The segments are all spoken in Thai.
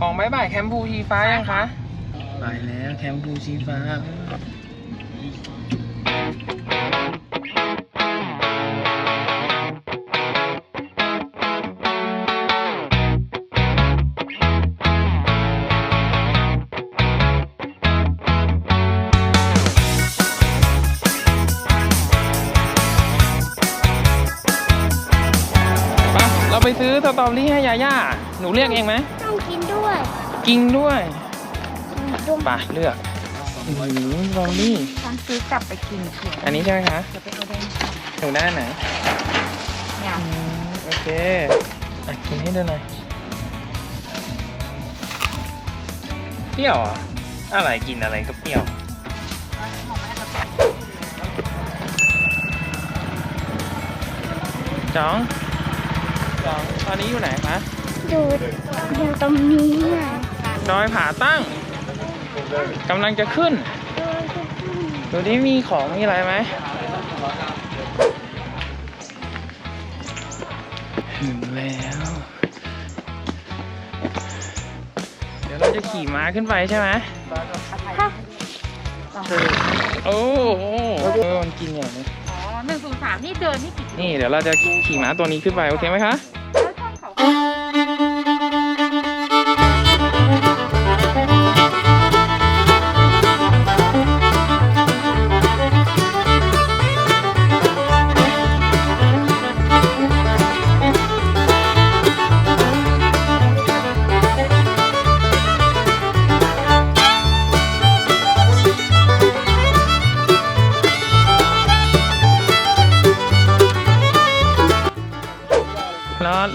ของบายบายแคมพูชีฟ้ายังคะไปแล้วแคมพูชีฟ้าไปเราไปซื้อสตรอเบอรี่ให้ยาย่า หนูเรียกเองไหมต้องกินด้วย กินด้วยจุ่มไปเลือกอื้อหือสตรอเบอรี่ฉันซื้อกลับไปกินเผื่ออันนี้ใช่ไหมคะจะไปเอาแดงหนูได้อันไหนเนี่ยอืมโอเคอะกินให้ดูหน่อยเปรี้ยวเหรอะอะไรกินอะไรก็เปรี้ยวจ๋องจ๋องตอนนี้อยู่ไหนคะดูดูตรงนี้อะ ดอยผาตั้งกำลังจะขึ้นดูจะขึ้น ดูดิมีของมีอะไรไหมถึงแล้ว เดี๋ยวเราจะขี่ม้าขึ้นไปใช่ไหมค่ะโอ้โหเออมันกินอย่างนี้อ๋อหนึ่งศูนย์สามนี่เดินนี่กี่กิโลนี่เดี๋ยวเราจะขี่ม้าตัวนี้ขึ้นไปโอเคไหมคะ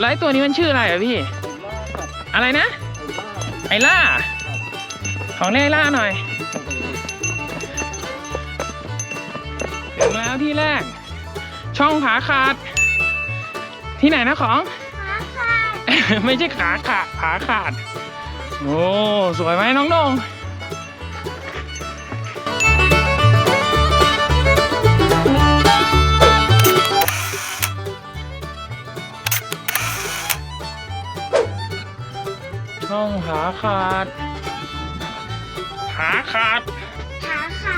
แล้วแล้วไอ้ตัวนี้มันชื่ออะไรอะพี่ อะไรนะ ไอล่า ของเล่นไอล่าหน่อย ถึงแล้วที่แรก ช่องผาขาด ที่ไหนนะของขาค่ะไม่ใช่ขาขาดผาขาด โอ้ สวยไหมน้องนง ช่องผาขาดผาขาด ขาค่ะ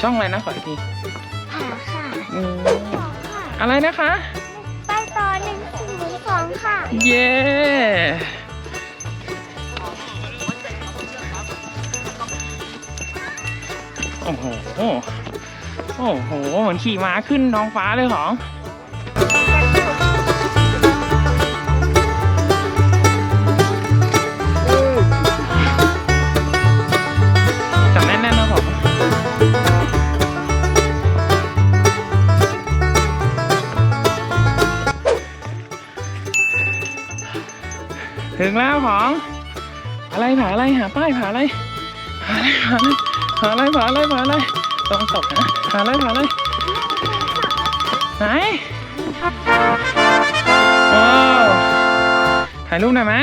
ช่องอะไรนะขออีกทีขาค่ะอืมสองค่ะอะไรนะคะ ไปต่อหนึ่งศูนย์สองค่ะ เย้โอ้โห โอ้โห เหมือนขี่ม้าขึ้นท้องฟ้าเลยของจั ถึงแล้วของ อะไรผาอะไรหาป้ายผาอะไรผาอะไรผาอะไรผาอะไรผาอะไรต้องตกนะผาอะไรผาอะไรไหนว้าวถ่ายรูปหน่อยไหม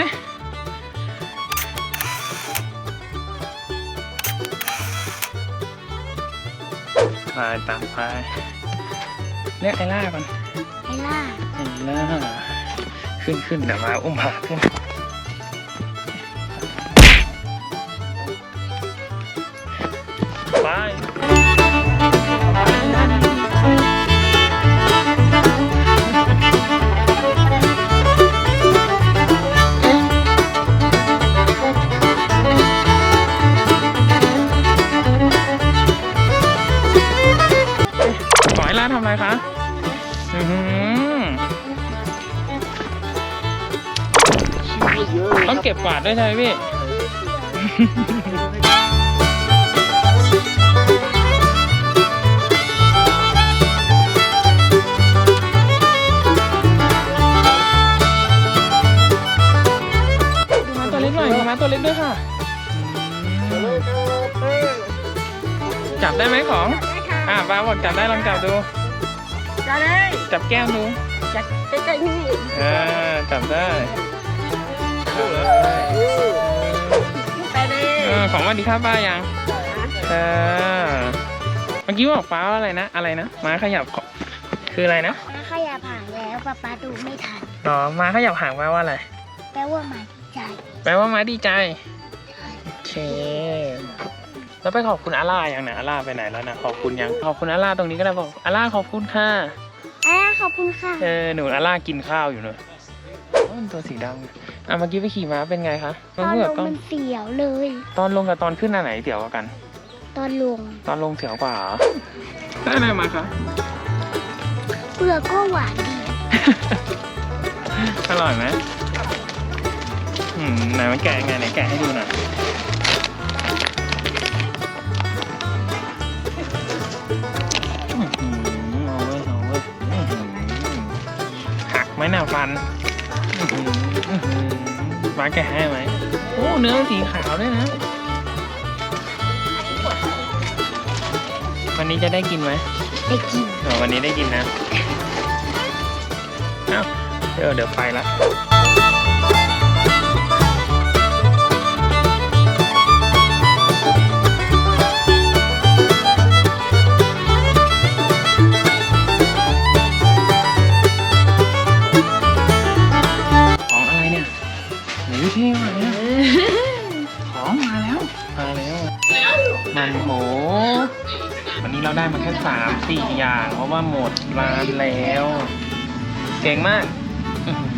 ไปตามไปเรียกไอล่าก่อนไอ้ล่าไอล่าขึ้นขึ้นเดี๋ยวมาอุ้มผาขึ้น ไปขอให้ล่าทำอะไรคะอือหือต้องเก็บกวาดด้วยใช่ไหมพี่ ตัวเล็กด้วยค่ะอืมจับได้ไหมของ ได้ค่ะอ่าป้าบอกจับได้ลองจับดู จะเลยจับแก้มดูจะใกล้ๆนี่เออจับได้ไปเลยเออของสวันดีครับป้ายังเออเมื่อกี้บอกป้าว่าอะไรนะ อะไรนะม้าขยับขอคืออะไรนะ ถ้าขยับผ่านแล้วป๊าป๊าดูไม่ทัน อ๋อม้าขยับหางแปลว่าอะไร แปลว่าหมา ใจแปลว่าม้าดีใจ โอเค แล้วไปขอบคุณอาล่ายังนะอาล่าไปไหนแล้วนะขอบคุณยังขอบคุณอาล่าตรงนี้ก็ได้บอกอาล่าขอบคุณค่ะอ่าขอบคุณค่ะ เออหนูอาล่ากินข้าวอยู่เนอะโอ้มันตัวสีดำอะเมื่อกี้ไปขี่ม้าเป็นไงคะตอนเมื่ลองตอนมันเสียวเลย ตอนลงกับตอนขึ้นอันไหนเสียวกว่ากัน ตอนลงตอนลงเสียวกว่าเหรอได้อะไรมาคะ เปลือกก็หวานดี อร่อยไหม อืมไหนมันแกะยังไงไหนแกะให้ดูหน่อยอื้อหือเอาเว้ยเอาเว้ยอื้อหือหักไหมหน้าฟันอื้อหืออื้อหือฟ้าแกะให้ไหมโอ้เนื้อสีขาวด้วยนะ วันนี้จะได้กินไหมได้กินเออวันนี้ได้กินนะ เอ้าเดี๋ยวเดี๋ยวไปละ มาแค่สามสี่อย่าง เพราะว่าหมดร้านแล้ว เก่งมากอื้อหือ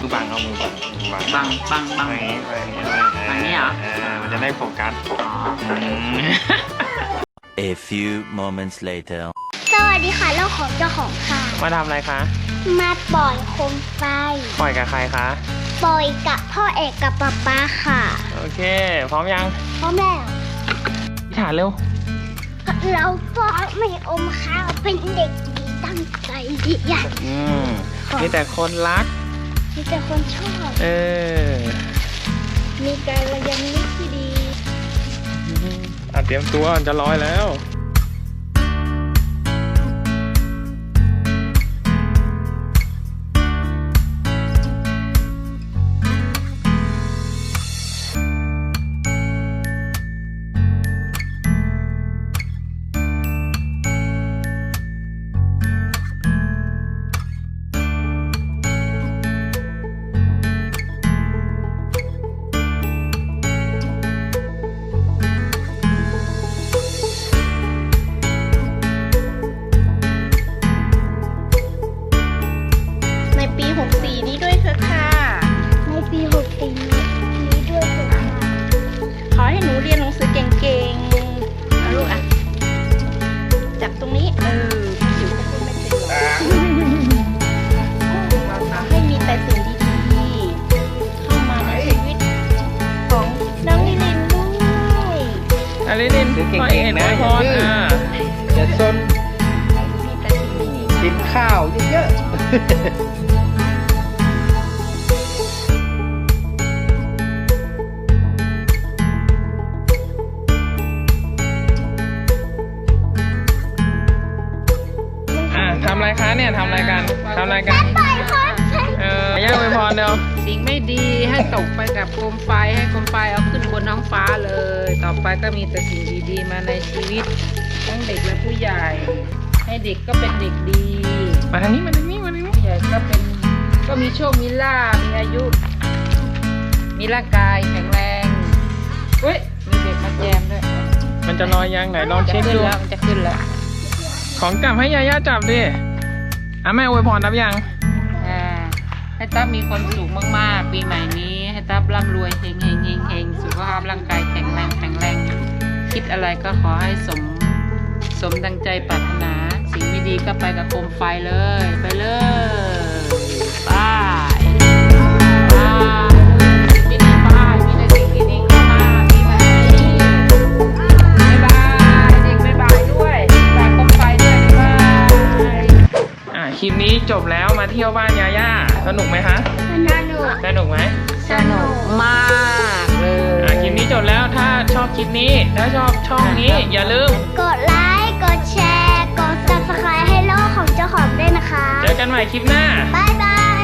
มือบังเอามือบังมือบังบังบังบังอย่างนี้ไปอย่างนี้อย่างนี้เหรอเออมันจะได้โฟกัสอืม A few moments later. สวัสดีค่ะเราของเจ้าของค่ะ มาทำอะไรคะ มาปล่อยโคมไฟ ปล่อยกับใครคะ ปล่อยกับพ่อเอกกับป๊าป๊าค่ะ โอเค พร้อมยัง พร้อมแล้ว พิธานเร็ว เราก็ไม่อมข้าวเป็นเด็กดีตั้งใจดีอยากอืมมีแต่คนรัก มีแต่คนชอบ เออ มีการระยำนิดที่ดีอะเตรียมตัวจะร้อยแล้ว เอ็นไอพรอะอย่าซนมีแต่สิ่งดีกินข้าวเยอะอะทำอะไรคะเนี่ยทำอะไรกันทำอะไรกันปล่อยโคมไฟเออย่าอวยพรเร็วสิ่งไม่ดีให้ตกไปกับโคมไฟให้โคมไฟเอา บนท้องฟ้าเลย ต่อไปก็มีแต่สิ่งดีๆ มาในชีวิตทั้งเด็กและผู้ใหญ่ ให้เด็กก็เป็นเด็กดี มาทางนี้มาทางนี้มาทางนี้ผู้ใหญ่ก็เป็นก็มีโชคมีลาภมีอายุ มีร่างกายแข็งแรงเฮ้ยมีเด็กมาแจมด้วยมันจะลอยยังไหนลองเช็คจะขึ้นดูแล้วมันจะขึ้นแล้วของจับให้ยาย่าจับดิอะแม่อวยพรรับยังอ่าให้ตับมีความสุขมากๆ ปีใหม่นี้ ให้ตับร่ำรวยเฮงเฮงเฮงเฮงสุขภาพร่างกายแข็งแรงแข็งแรง คิดอะไรก็ขอให้สม สมดังใจปรารถนา สิ่งไม่ดีก็ไปกับโคมไฟเลย ไปเลยไปไปมีดีไปมีแต่สิ่งดีๆเข้ามาปีใหม่นี้บ๊ายบายเด็กบ๊ายบายด้วยฝากโคมไฟด้วยบ๊ายบายอะคลิปนี้จบแล้วมาเที่ยวบ้านยาย่า สนุกไหมคะสนุกสนุกไหมสนุกมากเลอะยคลิปนี้จบแล้วถ้าชอบคลิปนี้ถ้าชอบช่องนี้อย่าลืมกดไลค์กดแชร์กด subscribe ให้โลกของเจ้าของด้วยนะคะเจอกันใหม่คลิปหน้าบ๊ายบาย